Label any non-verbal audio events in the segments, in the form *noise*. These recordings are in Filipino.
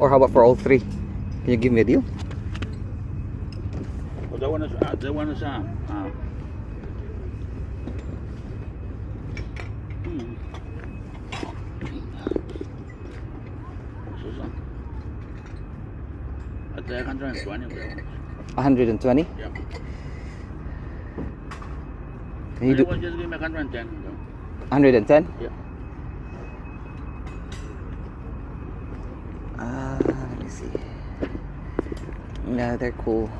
Or how about for all three? Can you give me a deal? Pues that one is, uh, that one is, uh, uh, hmm. Uh, 120 bro. 120? Yep. Can you do just give me 110. 110? Yeah. Ah, let me see. No, they're cool.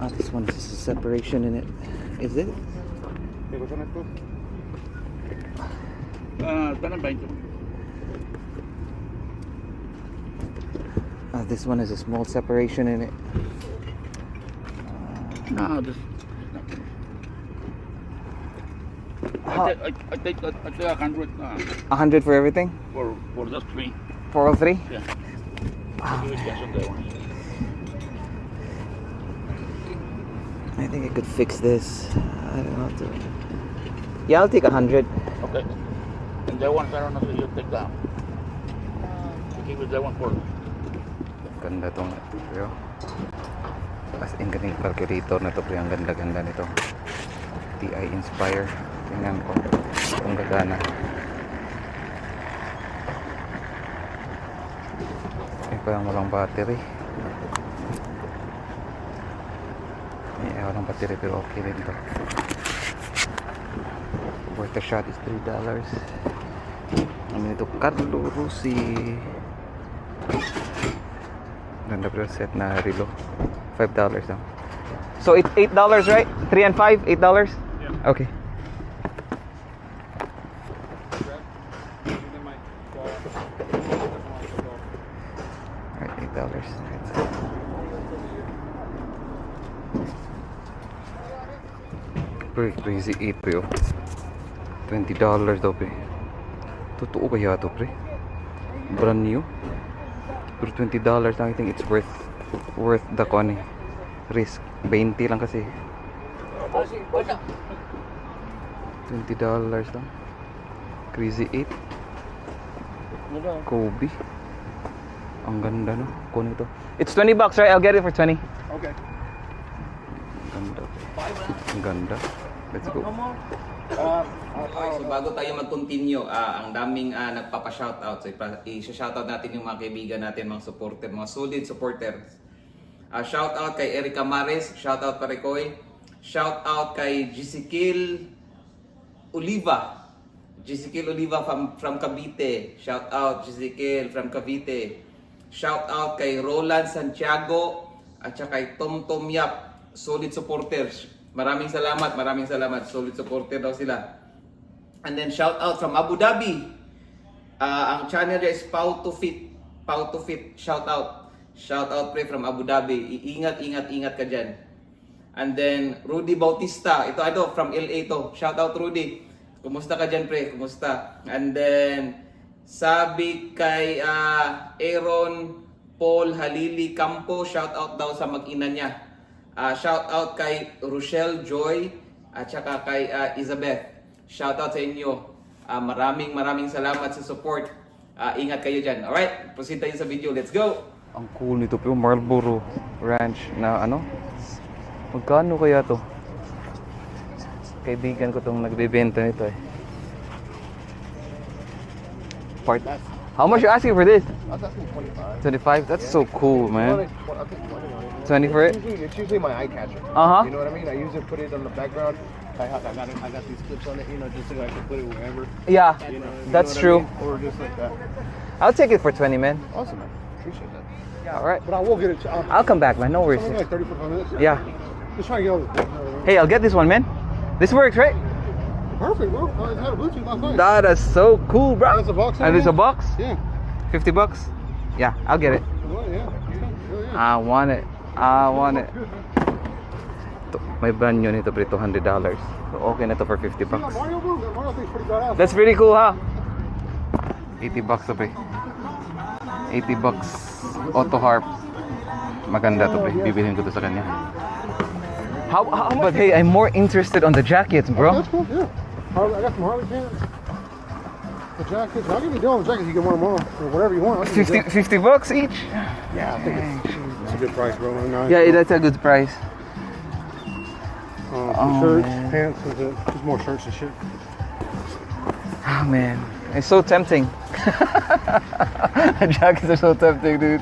Oh, this one is a separation in it. Is it? ¿Qué son estos? Ah, están en 20. Uh, this one is a small separation in it. No, this. I take, I, I take, I take a hundred uh, 100 for everything? for for just three. For all three? Yeah. Ah, one. I think I could fix this. I don't know. To... Yeah, I'll take 100. Okay. And that one, I don't know if you take that. Give it that one for. Ganda tong pero as in ganing calculator na to pre ang ganda-ganda nito TI Inspire tingnan ko kung gagana eh parang walang battery eh walang battery pero okay rin to worth a shot is 3 dollars ano nito Carlo Rossi Ganda pero set na relo. Five dollars lang. So it eight dollars, right? Three and five, eight dollars. Yeah. Okay. Alright, eight dollars. Crazy eight pre oh. Twenty dollars daw pre. Totoo kaya to pre? Brand new? Pero 20 dollars lang, I think it's worth worth the con eh. Risk. 20 lang kasi. 20 dollars lang. Crazy 8. Kobe. Ang ganda no. Kunin ito. It's 20 bucks, right? I'll get it for 20. Okay. Ang ganda. Ang ganda. Let's go. Okay, so bago tayo mag-continue, ah, ang daming ah, nagpapa-shoutout. So i-shoutout natin yung mga kaibigan natin, mga supporter, mga solid supporters. Ah, shoutout kay Erica Mares, shoutout pa Koy. Shoutout kay Jessiquil Oliva. Jessiquil Oliva from, from Cavite. Shoutout Jessiquil from Cavite. Shoutout kay Roland Santiago at saka kay Tom Tom Yap, solid supporters. Maraming salamat, maraming salamat. Solid supporter daw sila. And then shout out from Abu Dhabi. Ah, ang channel niya is Pau to Fit. Pau to Fit. Shout out. Shout out pre from Abu Dhabi. Iingat, ingat, ingat ka dyan. And then Rudy Bautista. Ito, ito from LA to. Shout out Rudy. Kumusta ka dyan pre? Kumusta? And then sabi kay ah, Aaron Paul Halili Campo. Shout out daw sa mag-ina niya. Ah, shout out kay Rochelle Joy at saka kay ah, Elizabeth. Shout out sa inyo. Ah, maraming maraming salamat sa support. Ah, ingat kayo dyan. Alright, proceed tayo sa video. Let's go! Ang cool nito pero Marlboro Ranch na ano? Magkano kaya to? Kaibigan ko tong nagbebenta nito eh. Part. How much you asking for this? That's asking 25. 25? That's so cool, man. Well, I think 20. 20 for it? It's usually, it's usually my eye catcher. Uh-huh. You know what I mean? I usually put it on the background. I, have, I got it, I got these clips on it, you know, just so I can put it wherever. Yeah, You know, you that's true. I mean? Or just like that. I'll take it for 20, man. Awesome, man. Appreciate that. Yeah, Alright. But I will get it. I'll, I'll come back, man. No worries. like 30 45 minutes. Yeah. Just trying to get all. Hey, I'll get this one, man. This works, right? Perfect, bro. I had a Bluetooth last night. That is so cool, bro. That's a box. And it's a box? Yeah. 50 bucks? Yeah, I'll get it. Well, yeah. Yeah, yeah. I want it. I want it. To, may brand new nito, pre, $200. So, okay na to for 50 You bucks. Mario, bro? That Mario thing's pretty badass. That's pretty cool, huh? 80 bucks to, pre. 80 bucks. Auto harp. Maganda to, pre. Bibilhin ko to sa kanya. How, how But hey, I'm more interested on the jackets, bro. That's cool, yeah. I got some Harley pants. The jackets. I'll give you a deal on the jackets. You can wear them all or whatever you want. I'll give you a 50, 50 bucks each? Yeah, I think it's a good price, bro. Nice. Yeah, that's a good price. Uh, Oh, shirts, man. pants, and shit. just more shirts and shit. Oh man, it's so tempting. the *laughs* jackets are so tempting, dude.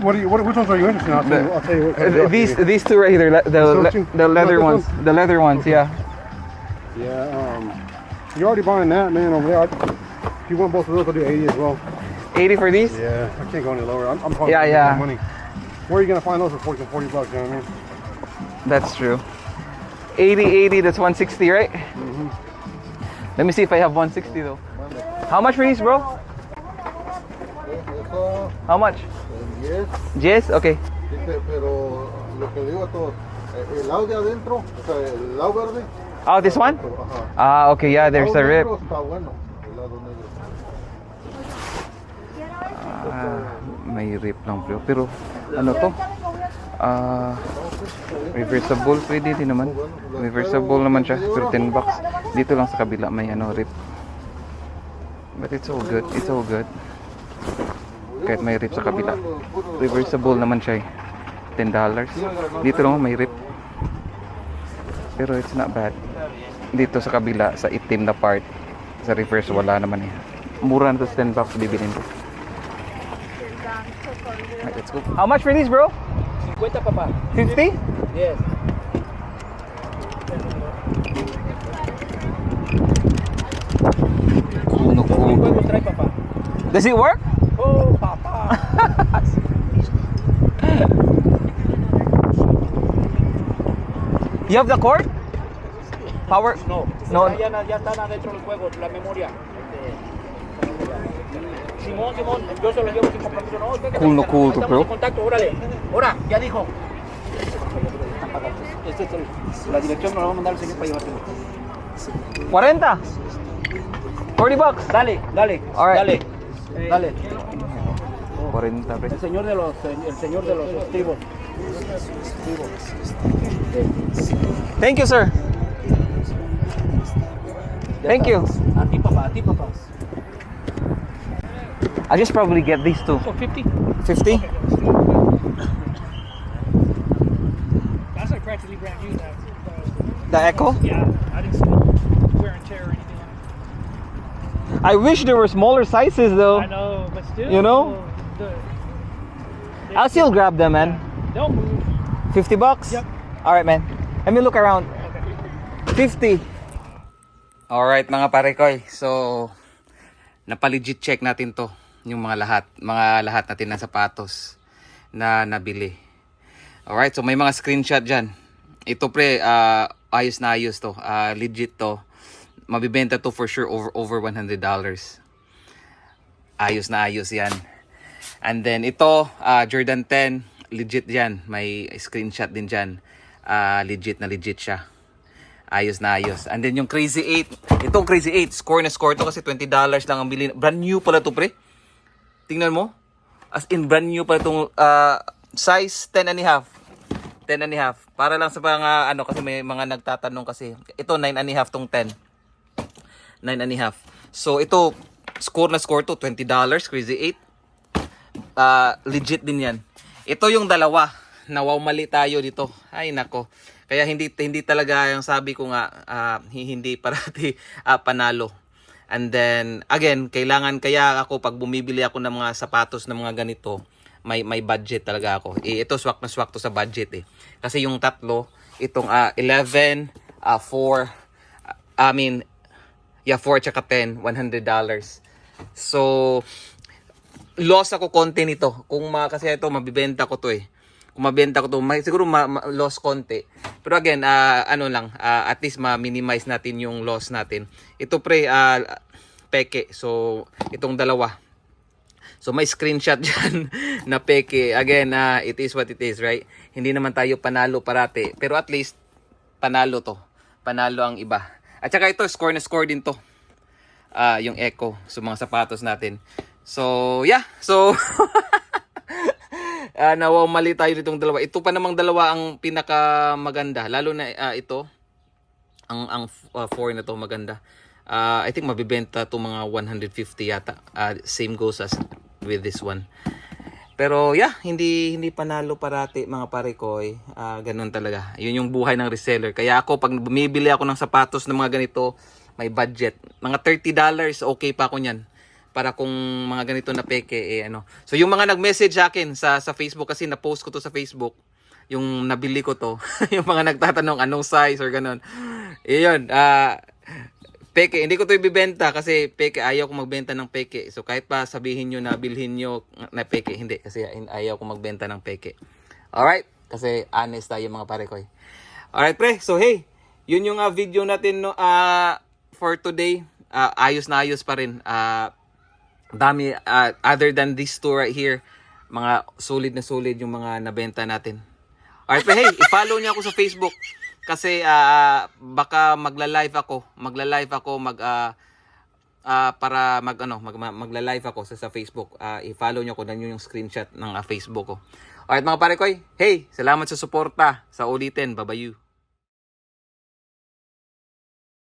What do you? What, which ones are you interested in? I'll tell you. I'll tell you what. kind of Uh, deal I can these these two right here, the le- the leather ones, the leather ones, yeah. Yeah. Um, you're already buying that, man. Over there. I- If you want both of those, I'll do 80 as well. 80 for these? Yeah. I can't go any lower. I'm, I'm Yeah, yeah. Money. Where are you gonna find those for 40, 40 bucks? You know what I mean? That's true. 80, 80, that's 160, right? Mm-hmm. Let me see if I have 160 though. How much for these, bro? How much? Yes. Yes? Okay. dice, pero lo que digo a todos, el lado de adentro, o sea, el lado verde, Oh, this one? Ah, okay, yeah, there's a rip. Ah, may rip lang bro. Pero, ano to? Ah, reversible pwede din naman. Reversible naman siya. Pero 10 bucks. Dito lang sa kabila may ano rip. But it's all good. It's all good. Kahit may rip sa kabila. Reversible naman siya eh. 10 dollars. Dito lang may rip. Pero it's not bad. Dito sa kabila, sa itim na part, sa reverse wala naman eh. Mura na to sa 10 bucks bibilin ko. Alright, let's go. How much for these, bro? 50 papá. 50? Yes. Kuno cool. Huevos trae papá. Does it work? Oh, papá. You have the cord? Power? No, No. Ya, ya, ya están adentro los juegos, la memoria. Simón, Simón, yo se lo llevo sin compromiso. No, venga, Cool, no venga, cool, ahí estamos bro. en contacto, órale. Ahora, ya dijo. Este es el- la dirección nos la va a mandar el señor para llevárselo. 40? 40 bucks? Dale, dale, dale, dale. 40, pre. El señor de los, el señor de los estribos. Thank you, sir. Thank you. A ti, papá, a ti, papá. I'll just probably get these two. So 50. 50? That's like practically brand new now. The Echo? Yeah, I didn't see wear and tear or anything on it. I wish there were smaller sizes though. I know, but still, You know? the, I'll still grab them, man. they'll move. 50 bucks? Yep. Alright, man. Let me look around. 50. Alright, mga parekoy. So, napalegit check natin to. Yung mga lahat. Mga lahat natin na sapatos na nabili. Alright, so may mga screenshot dyan. Ito pre, ah, ayos na ayos to. Ah, legit to. Mabibenta to for sure over, over $100. Ayos na ayos yan. And then ito, ah, Jordan 10, legit yan. May screenshot din dyan. Ah, legit na legit siya. Ayos na ayos. And then yung Crazy 8, itong Crazy 8, score na score to kasi $20 lang ang bilhin. Brand new pala to pre. Tingnan mo. As in brand new pala itong ah, size 10 and a half. 10 and a half. Para lang sa mga ano kasi may mga nagtatanong kasi. Ito 9 and a half tong 10. 9 and a half. So ito score na score to $20 Crazy 8 ah legit din yan. Ito yung dalawa. Nawaw mali tayo dito. Ay nako. Kaya hindi hindi talaga yung sabi ko nga hi- hindi parati ah, panalo. And then again, kailangan kaya ako pag bumibili ako ng mga sapatos ng mga ganito, may may budget talaga ako. Eh, ito swak na swak to sa budget eh. Kasi yung tatlo, itong ah, 11, ah 4, ah, I mean, yeah, 4 tsaka 10, $100. So, loss ako konti nito. Kung mga kasi ito, mabibenta ko to eh. Kung mabenta ko to, may, siguro ma, ma- loss konti. Pero again, ah, ano lang, ah, at least ma-minimize natin yung loss natin. Ito pre, ah, peke. So, itong dalawa. So may screenshot *laughs* dyan na peke. Again, ah, it is what it is, right? Hindi naman tayo panalo parate. Pero at least, panalo to. Panalo ang iba. At saka ito, score na score din to. Ah, yung echo sa mga sapatos natin. So, yeah. So, *laughs* ah nawaw mali tayo nitong dalawa. Ito pa namang dalawa ang pinaka maganda. Lalo na ah, ito, ang ang uh, four na to maganda. Ah, I think mabibenta to mga 150 yata. Ah, same goes as with this one. Pero yeah, hindi hindi panalo parati mga pare ko. Ah, ganun talaga. Yun yung buhay ng reseller. Kaya ako pag bumibili ako ng sapatos ng mga ganito, may budget. Mga 30 dollars okay pa ako niyan. Para kung mga ganito na peke eh ano. So yung mga nag-message sa akin sa sa Facebook kasi na-post ko to sa Facebook, yung nabili ko to, *laughs* yung mga nagtatanong anong size or ganun. Iyon, ah peke, hindi ko to ibibenta kasi peke, ayaw ko magbenta ng peke. So kahit pa sabihin nyo na bilhin nyo na peke, hindi kasi ayaw ko magbenta ng peke. Alright? Kasi honest tayo mga pare ko. eh. Alright pre, so hey, yun yung ah, video natin no, ah, for today. Ah, ayos na ayos pa rin. Ah, dami, ah, other than this two right here, mga solid na solid yung mga nabenta natin. Alright, pero hey, *laughs* i-follow niyo ako sa Facebook kasi ah, baka magla-live ako, magla-live ako mag ah, ah, para mag ano, mag, mag- magla-live ako sa, sa Facebook. Ah, i-follow niyo ko dan yun yung screenshot ng ah, Facebook ko. Alright mga pare ko, hey, salamat sa suporta. Sa ulitin, babayu.